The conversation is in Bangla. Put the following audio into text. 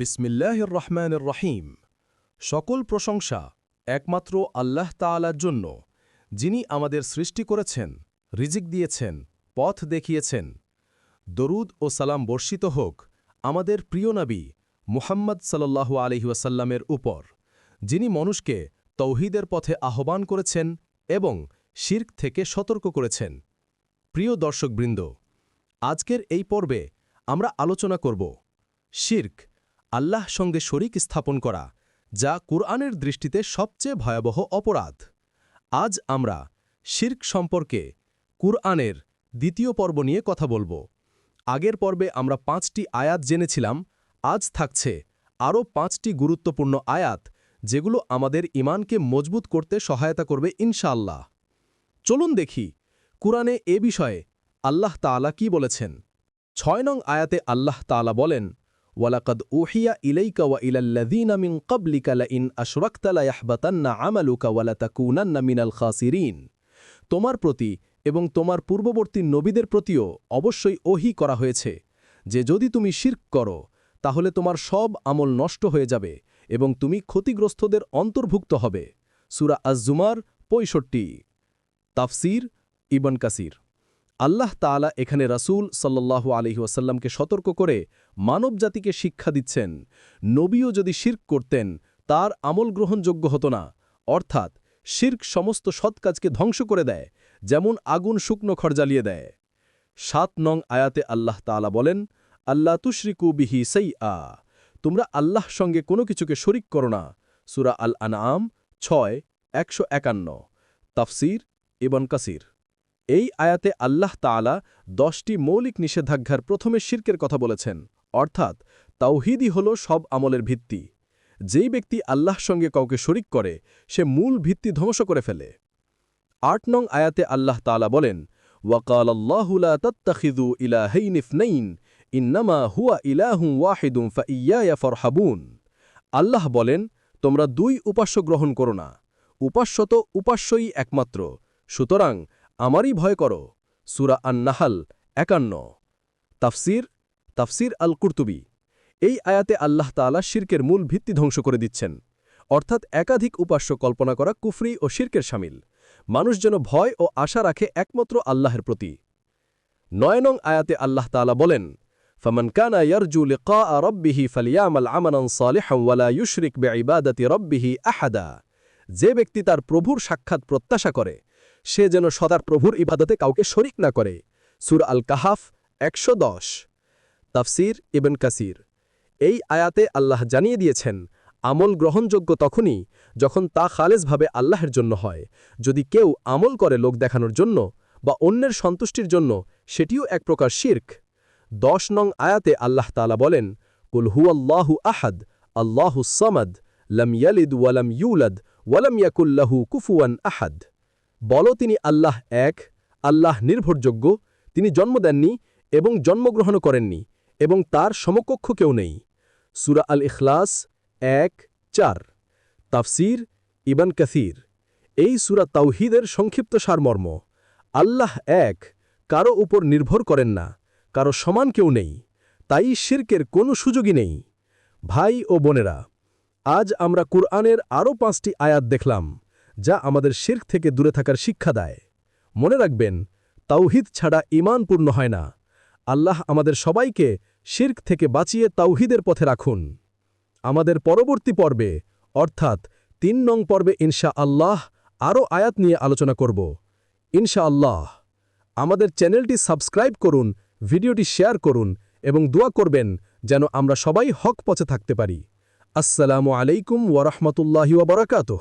বিসমিল্লাহির রহমানির রহিম। সকল প্রশংসা একমাত্র আল্লাহ তাআলার জন্য, যিনি আমাদের সৃষ্টি করেছেন, রিজিক দিয়েছেন, পথ দেখিয়েছেন। দরুদ ও সালাম বর্ষিত হোক আমাদের প্রিয় নাবী মুহাম্মদ সাল্লাল্লাহু আলহি ওয়াসাল্লামের উপর, যিনি মানুষকে তৌহিদের পথে আহ্বান করেছেন এবং শির্ক থেকে সতর্ক করেছেন। প্রিয় দর্শকবৃন্দ, আজকের এই পর্বে আমরা আলোচনা করব শির্ক আল্লাহ সঙ্গে শরিক স্থাপন করা, যা কুরআনের দৃষ্টিতে সবচেয়ে ভয়াবহ অপরাধ। আজ আমরা শির্ক সম্পর্কে কুরআনের দ্বিতীয় পর্ব নিয়ে কথা বলব। আগের পর্বে আমরা পাঁচটি আয়াত জেনেছিলাম, আজ থাকছে আরও পাঁচটি গুরুত্বপূর্ণ আয়াত, যেগুলো আমাদের ইমানকে মজবুত করতে সহায়তা করবে ইনশাআল্লাহ। চলুন দেখি কুরআনে এ বিষয়ে আল্লাহ তাআলা কি বলেছেন। ছয় নং আয়াতে আল্লাহ তাআলা বলেন ওয়ালাকাদ উহিয়া ইলাইকা ওয়া ইলাল্লাযীনা মিন ক্বাবলিকা লাইন আশরাকতা লায়াহবাতান্না আমালুকা ওয়া লাতাকুনান্না মিনাল খাসিরিন। তোমার প্রতি এবং তোমার পূর্ববর্তী নবীদের প্রতিও অবশ্যই ওহি করা হয়েছে যে যদি তুমি শির্ক করো, তাহলে তোমার সব আমল নষ্ট হয়ে যাবে এবং তুমি ক্ষতিগ্রস্তদের অন্তর্ভুক্ত হবে। সুরা আজজুমার পঁয়ষট্টি। তাফসির ইবন কাসির। আল্লাহ তাআলা এখানে রাসূল সাল্লাল্লাহু আলাইহি ওয়াসাল্লামকে সতর্ক করে মানবজাতিকে শিক্ষা দিচ্ছেন। নবীও যদি শির্ক করতেন, তার আমল গ্রহণযোগ্য হতো না। অর্থাৎ শির্ক সমস্ত সৎ কাজকে ধ্বংস করে দেয়, যেমন আগুন শুকনো খড় জ্বালিয়ে দেয়। সাত নং আয়াতে আল্লাহ তাআলা বলেন আল্লাহ তুশরিকু বিহি সেই আ তোমরা আল্লাহ সঙ্গে কোনো কিছুকে শরিক করো না। সুরা আল আনআম ছয়, একশো একান্ন। তাফসির ইবন কাসির। এই আয়াতে আল্লাহ তাআলা দশটি মৌলিক নিষেধাজ্ঞার প্রথমে শির্কের কথা বলেছেন। অর্থাৎ, তাওহিদই হল সব আমলের ভিত্তি। যেই ব্যক্তি আল্লাহ সঙ্গে কাউকে শরিক করে, সে মূল ভিত্তি ধ্বংস করে ফেলে। আট নং আয়াতে আল্লাহ তাআলা বলেন ওয়াকাল আল্লাহুলা ইলাহৈন ইফনাইন, ইন্নামা হুয়া ইলাহুম ওয়াহিদুম ফাইয়া ফরহাবুন। আল্লাহ বলেন, তোমরা দুই উপাস্য গ্রহণ করো না। উপাস্য তো উপাস্যই একমাত্র। সুতরাং আমারই ভয় করো সুরা আন্নাহাল একান্ন তাফসির তাফসির আল কুর্তুবি এই আয়াতে আল্লাহ তাআলা শির্কের মূল ভিত্তি ধ্বংস করে দিচ্ছেন অর্থাৎ একাধিক উপাস্য কল্পনা করা কুফরি ও শির্কের সামিল মানুষ যেন ভয় ও আশা রাখে একমাত্র আল্লাহের প্রতি নয় নং আয়াতে আল্লাহ তাআলা বলেন فمن كان يرجو لقاء ربه فليعمل عملا صالحا ولا يشرك بعبادة ربه أحدا যে ব্যক্তি তার প্রভুর সাক্ষাৎ প্রত্যাশা করে সে যেন সদার প্রভুর ইবাদতে কাউকে শরিক না করে। সুর আল কাহাফ একশো দশ। তাফসির ইবেন কাসির। এই আয়াতে আল্লাহ জানিয়ে দিয়েছেন, আমল গ্রহণযোগ্য তখনই যখন তা খালেজভাবে আল্লাহের জন্য হয়। যদি কেউ আমল করে লোক দেখানোর জন্য বা অন্যের সন্তুষ্টির জন্য, সেটিও এক প্রকার শির্ক। দশ নং আয়াতে আল্লাহ তালা বলেন, কুল হু আল্লাহু আহাদ, আল্লাহু সামাদ, লম ইয়ালিদ ওয়ালাম ইউলাদ ওয়ালাম ইয়াকুল্লাহু কুফুয়ান আহাদ। বলো তিনি আল্লাহ এক, আল্লাহ নির্ভরযোগ্য, তিনি জন্ম দেননি এবং জন্মগ্রহণ করেননি এবং তার সমকক্ষ কেউ নেই। সুরা আল ইখলাস এক, চার। তাফসির ইবান কাসির। এই সুরা তাওহিদের সংক্ষিপ্ত সারমর্ম। আল্লাহ এক, কারও উপর নির্ভর করেন না, কারও সমান কেউ নেই, তাই শির্কের কোনো সুযোগই নেই। ভাই ও বোনেরা, আজ আমরা কুরআনের আরও পাঁচটি আয়াত দেখলাম। যা আমাদের শির্ক থেকে দূরে থাকার শিক্ষা দেয়। মনে রাখবেন, তাওহিদ ছাড়া ইমান পূর্ণ হয় না। আল্লাহ আমাদের সবাইকে শির্ক থেকে বাঁচিয়ে তাওহিদের পথে রাখুন। আমাদের পরবর্তী পর্বে, অর্থাৎ তিন নং পর্বে ইনশা আল্লাহ আরও আয়াত নিয়ে আলোচনা করব। ইনশা আল্লাহ আমাদের চ্যানেলটি সাবস্ক্রাইব করুন, ভিডিওটি শেয়ার করুন এবং দোয়া করবেন যেন আমরা সবাই হক পথে থাকতে পারি। আসসালামু আলাইকুম ওয়ারহমতুল্লাহি ওবরাকাতুহ